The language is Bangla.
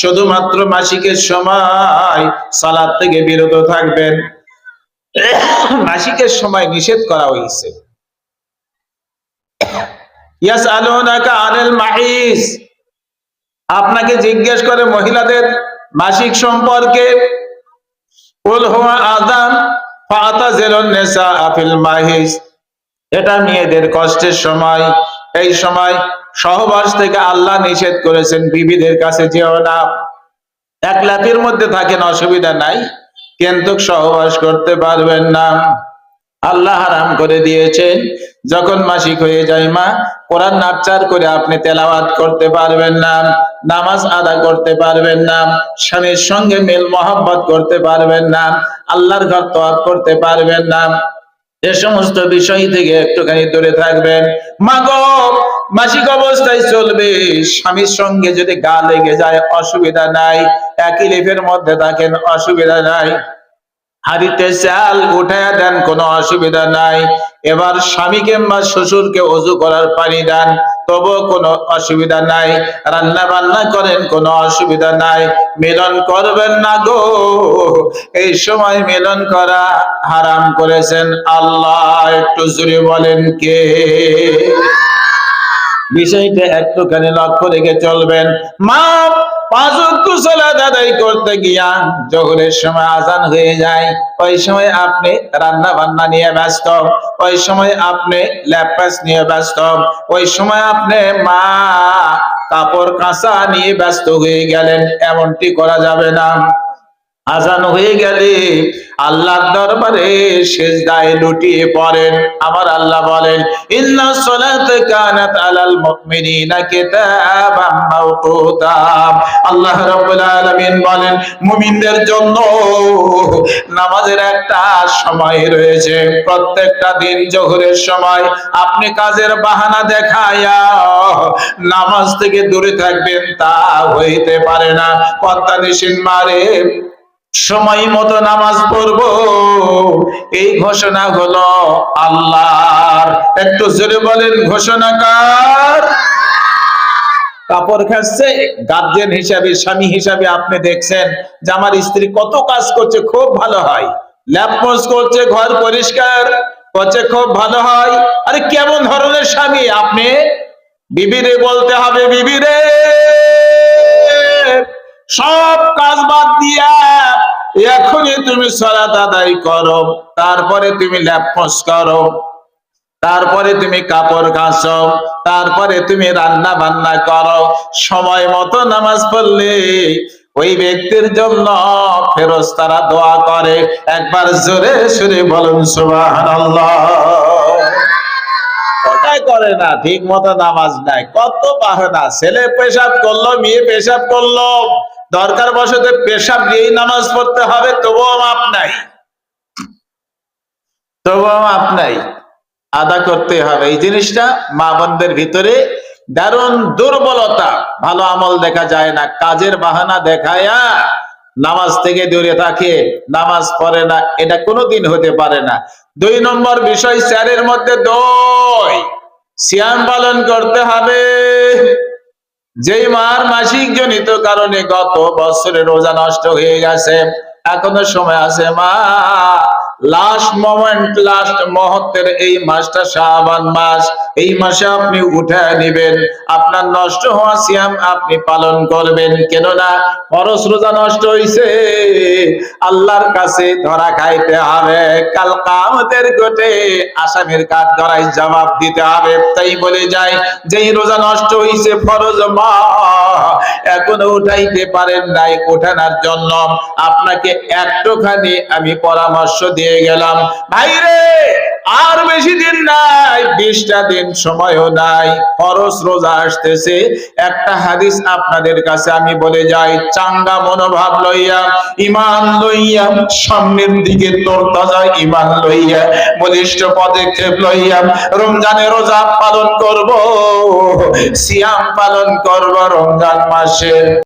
শুধুমাত্র মাসিকের সময় সালাদ থেকে বিরত থাকবেন। মাসিকের সময় নিষেধ করা হয়েছে। আপনাকে জিজ্ঞেস করে মহিলাদের মাসিক সম্পর্কে। এটা মেয়েদের কষ্টের সময়। এই সময় সহবাস থেকে আল্লাহ নিষেধ করেছেন বিবিদের কাছে যেও না। এক লাফির মধ্যে থাকেন, অসুবিধা নাই। কিন্তু সহবাস করতে পারবেন না। আল্লাহ হারাম করে দিয়েছেন। যখন মাসিক হয়ে যায় মা, কোরআন নাচার করে আপনি তেলাওয়াত করতে পারবেন না, নামাজ আদা করতে পারবেন না, স্বামীর সঙ্গে মেল মহব্বত করতে পারবেন না, আল্লাহর ঘর তোয়াব করতে পারবেন না। এ সমস্ত বিষয় থেকে একটুখানি দূরে থাকবেন। মাগো মাসিক অবস্থায় চলবে। স্বামীর সঙ্গে যদি গা লেগে যায়, অসুবিধা নাই। একই লিফের মধ্যে থাকেন, অসুবিধা নাই। হাড়িতে চাল উঠাইয়া দেন, কোনো অসুবিধা নাই। এবার স্বামীকে বা শ্বশুরকে অজু করার পানি দেন তবু কোনো অসুবিধা নাই। রান্না বান্না করেন, কোনো অসুবিধা নাই। মিলন করবেন না গো। এই সময় মিলন করা হারাম করেছেন আল্লাহ। একটু জোরে বলেন কে? বিষয়টা একটুখানি লক্ষ্য রেখে চলবেন। মা করতে গিয়া সময় আজান হয়ে যায়। ওই সময় আপনি রান্না বান্না নিয়ে ব্যস্ত। ওই সময় আপনি ল্যাপটপ নিয়ে ব্যস্ত। ওই সময় আপনি মা কাপড় কাঁচা নিয়ে ব্যস্ত হয়ে গেলেন। এমনটি করা যাবে না। আজান হয়ে গেলে আল্লাহর দরবারে সেজদায় লুটিয়ে পড়েন। আমার আল্লাহ বলেন, ইন্না সালাত কানাত আলাল মুমিনিনা কিতাবাম মাওকুতা। আল্লাহ রাব্বুল আলামিন বলেন, মুমিনদের জন্য নামাজের একটা সময় রয়েছে। প্রত্যেকটা দিন জোহরের সময় আপনি কাজের বাহানা দেখায়া নামাজ থেকে দূরে থাকবেন, তা হইতে পারে না। পদ্মা নিশিন মারে সময় মতো নামাজ পড়ব। এই ঘোষণা হলো আল্লাহর। একটু জোরে বলেন, ঘোষণা কার? কাপড় খাচ্ছে গার্জেন হিসাবে, স্বামী হিসাবে আপনি দেখছেন যে আমার স্ত্রী কত কাজ করছে, খুব ভালো হয়। ল্যাপমোস করছে, ঘর পরিষ্কার করছে, খুব ভালো হয়। আরে কেমন ধরনের স্বামী? আপনি বিবিরে বলতে হবে, বিবিরে। সব কাজ বাদ দিয়া এখনই তুমি সলাত আদায় করো, তারপরে তুমি ল্যাপমোস করো, তারপরে তুমি কাপড় কাচো তারপরে তুমি রান্না বান্না করো। সময় মতো নামাজ পড়লে ওই ব্যক্তির জন্য ফেরজ তারা দোয়া করে। একবার জোরে সুরে বলুন, সুবহানাল্লাহ। ওটাই করে না? ঠিক মতো নামাজ নাই। কত বাহানা ছেলে পেশাব করল, মেয়ে পেশাব করল। দরকার বসতে পেশাব দিয়েই নামাজ পড়তে হবে, তবুও মাপ নাই। তবুও মাপ নাই। আদা করতে হবে। এই জিনিসটা মা বোনদের ভিতরে দারুণ দুর্বলতা। ভালো আমল দেখা যায় না, কাজের বাহানা দেখায়া নামাজ থেকে দূরে থাকে, নামাজ পড়ে না, এটা কোনোদিন হতে পারে না। দুই নম্বর বিষয়, স্যারের মধ্যে দই। সিয়াম পালন করতে হবে। যেই মার মাসিক জনিত কারণে গত বছরে রোজা নষ্ট হয়ে গেছে, এখনও সময় আছে মা। লাস্ট মোমেন্ট লাস্ট মুহূর্তের এই মাসটা শাবান মাস। এই মাসে আপনি উঠে নেবেন। আপনার নষ্ট হওয়া সিয়াম আপনি পালন করবেন। কেননা ফরজ রোজা নষ্ট হইছে। আল্লাহর কাছে ধরা খাইতে হবে। কাল কামতের কোটে আসামির কাঠ ধরাই জবাব দিতে হবে। তাই বলে যায় যেই রোজা নষ্ট হইছে ফরজ মা এখনও উঠাইতে পারেন নাই ওঠানোর জন্য। আপনাকে একটুখানি আমি পরামর্শ দিয়ে গেলাম। ভাইরে আর বেশি দিন নাই, বিশটা দিন সময়ও নাই, ফরজ রোজা আসতেছে। একটা হাদিস আপনাদের কাছে আমি বলে যাই, চাঙ্গা মনোভাব লইয়া ইমান লইয়া, সামনের দিকে তোরতা যায় ইমান লইয়া, বলিষ্ঠ পদক্ষেপ লইয়া, রমজানে রোজা পালন করব, সিয়াম পালন করব রমজান মাসে।